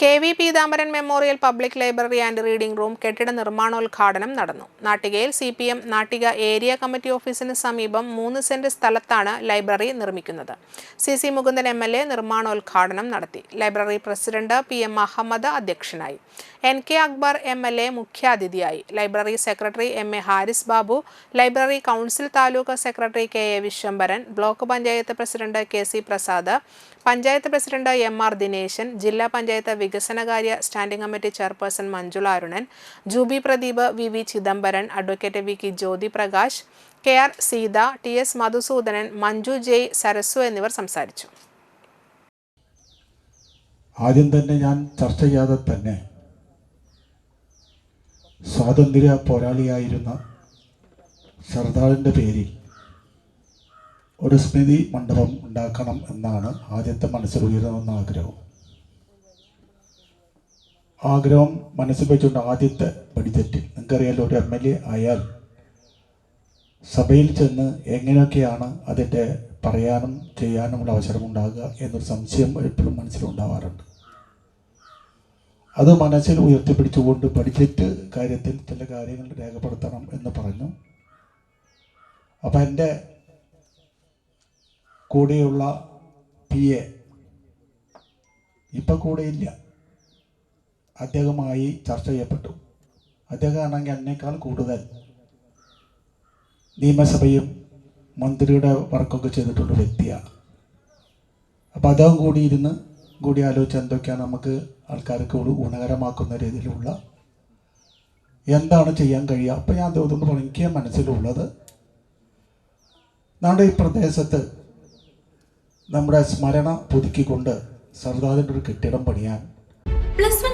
K V Peethambaran memorial public library and reading room കെട്ടിട നിർമ്മാണോദ്ഘാടനം നടന്നു. നാട്ടികയിൽ C P M Nattika area committee ഓഫീസിന് സമീപം മൂന്ന് സെന്റ് സ്ഥലത്താണ് ലൈബ്രറി നിർമ്മിക്കുന്നത്. C C Mukundan M L A നിർമ്മാണോദ്ഘാടനം നടത്തി. Library president P M Ahammed അധ്യക്ഷനായി. N K Akbar M L A മുഖ്യാതിഥിയായി. Library secretary M A Haris Babu library council taluk secretary K A Vishwambharan block panchayat president K C Prasad panchayat president M R Dineshan ജില്ലാ പഞ്ചായത്ത് വികസനകാര്യ standing committee chairperson Manjula Arunan Jubi Pradeep V V Chidambaran advocate V K Jyothi Prakash K R Seetha T S Madhusoodanan Manju J Sarasu എന്നിവർ സംസാരിച്ചു. ആദ്യം തന്നെ ഞാൻ ചർച്ച ചെയ്യാതെ തന്നെ സ്വാതന്ത്ര്യ പോരാളിയായിരുന്ന സർദാറിന്റെ പേരിൽ ഒരു സ്മൃതി മണ്ഡപം ഉണ്ടാക്കണം എന്നാണ് ആദ്യത്തെ മനസ്സിൽ ഉയരുന്ന ആഗ്രഹം. ആഗ്രഹം മനസ്സിൽ വെച്ചുകൊണ്ട് ആദ്യത്തെ ബഡ്ജറ്റിൽ നിങ്ങൾക്കറിയാലോ ഒരു എം എൽ എ ആയാൽ സഭയിൽ ചെന്ന് എങ്ങനെയൊക്കെയാണ് അതിന്റെ പറയാനും ചെയ്യാനുമുള്ള അവസരമുണ്ടാകുക എന്നൊരു സംശയം എപ്പോഴും മനസ്സിലുണ്ടാവാറുണ്ട്. അത് മനസ്സിൽ ഉയർത്തിപ്പിടിച്ചുകൊണ്ട് ബഡ്ജറ്റ് കാര്യത്തിൽ ചില കാര്യങ്ങൾ രേഖപ്പെടുത്തണം എന്ന് പറഞ്ഞു. അപ്പം എന്റെ കൂടെയുള്ള പി എ ഇപ്പം കൂടെയില്ല അദ്ദേഹമായി ചർച്ച ചെയ്യപ്പെട്ടു. അദ്ദേഹമാണെങ്കിൽ അതിനേക്കാൾ കൂടുതൽ നിയമസഭയും മന്ത്രിയുടെ വർക്കൊക്കെ ചെയ്തിട്ടുള്ള വ്യക്തിയാണ്. അപ്പോൾ അദ്ദേഹം കൂടി ഇരുന്ന് കൂടി ആലോചിച്ച് എന്തൊക്കെയാണ് നമുക്ക് ആൾക്കാർക്ക് ഗുണകരമാക്കുന്ന രീതിയിലുള്ള എന്താണ് ചെയ്യാൻ കഴിയുക. അപ്പോൾ ഞാൻ അദ്ദേഹത്തോട് പറഞ്ഞു. എനിക്ക് മനസ്സിലുള്ളത് നമ്മുടെ ഈ പ്രദേശത്ത് നമ്മുടെ സ്മരണ പുതുക്കിക്കൊണ്ട് സർദാറിന്റെ ഒരു കെട്ടിടം പണിയാൻ plus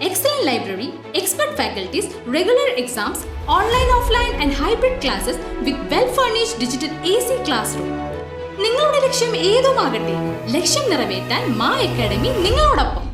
excellent library, expert faculties, regular exams, online, offline and hybrid classes with well-furnished digital AC classroom. നിങ്ങളുടെ ലക്ഷ്യം ഏതുമാകട്ടെ ലക്ഷ്യം നിറവേറ്റാൻ മാ അക്കാഡമി നിങ്ങളോടൊപ്പം